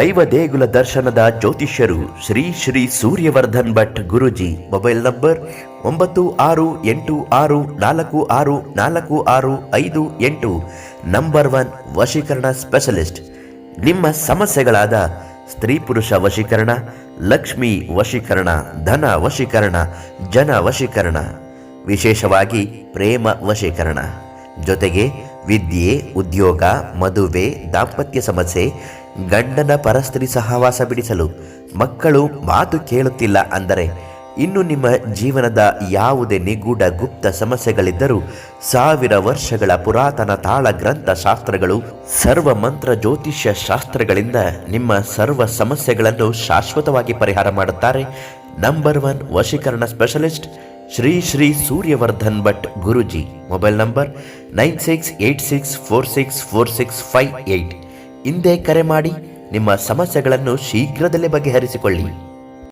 ದೈವ ದೇಗುಲ ದರ್ಶನದ ಜ್ಯೋತಿಷ್ಯರು ಶ್ರೀ ಶ್ರೀ ಸೂರ್ಯವರ್ಧನ್ ಭಟ್ ಗುರುಜಿ. ಮೊಬೈಲ್ ನಂಬರ್ ಒಂಬತ್ತು ಆರು ಎಂಟು ಆರು ನಾಲ್ಕು ಆರು ನಾಲ್ಕು ಆರು ಐದು ಎಂಟು. ನಂಬರ್ ಒನ್ ವಶೀಕರಣ ಸ್ಪೆಷಲಿಸ್ಟ್. ನಿಮ್ಮ ಸಮಸ್ಯೆಗಳಾದ ಸ್ತ್ರೀ ಪುರುಷ ವಶೀಕರಣ, ಲಕ್ಷ್ಮಿ ವಶೀಕರಣ, ಧನ ವಶೀಕರಣ, ಜನ ವಶೀಕರಣ, ವಿಶೇಷವಾಗಿ ಪ್ರೇಮ ವಶೀಕರಣ. ಜೊತೆಗೆ ವಿದ್ಯೆ, ಉದ್ಯೋಗ, ಮದುವೆ, ದಾಂಪತ್ಯ ಸಮಸ್ಯೆ ಗಂಡನ ಪರಸ್ತ್ರೀ ಸಹವಾಸ ಬಿಡಿಸಲು ಮಕ್ಕಳು ಮಾತು ಕೇಳುತ್ತಿಲ್ಲ ಅಂದರೆ, ಇನ್ನು ನಿಮ್ಮ ಜೀವನದ ಯಾವುದೇ ನಿಗೂಢ ಗುಪ್ತ ಸಮಸ್ಯೆಗಳಿದ್ದರೂ ಸಾವಿರ ವರ್ಷಗಳ ಪುರಾತನ ತಾಳ ಗ್ರಂಥ ಶಾಸ್ತ್ರಗಳು, ಸರ್ವ ಮಂತ್ರ ಜ್ಯೋತಿಷ್ಯ ಶಾಸ್ತ್ರಗಳಿಂದ ನಿಮ್ಮ ಸರ್ವ ಸಮಸ್ಯೆಗಳನ್ನು ಶಾಶ್ವತವಾಗಿ ಪರಿಹಾರ ಮಾಡುತ್ತಾರೆ. ನಂಬರ್ ಒನ್ ವಶೀಕರಣ specialist, Shri Shri Suryavardhan Bhat Guruji. Mobile number nine six eight six four six four six five eight ಹಿಂದೆ ಕರೆ ಮಾಡಿ ನಿಮ್ಮ ಸಮಸ್ಯೆಗಳನ್ನು ಶೀಘ್ರದಲ್ಲೇ ಬಗೆಹರಿಸಿಕೊಳ್ಳಿ.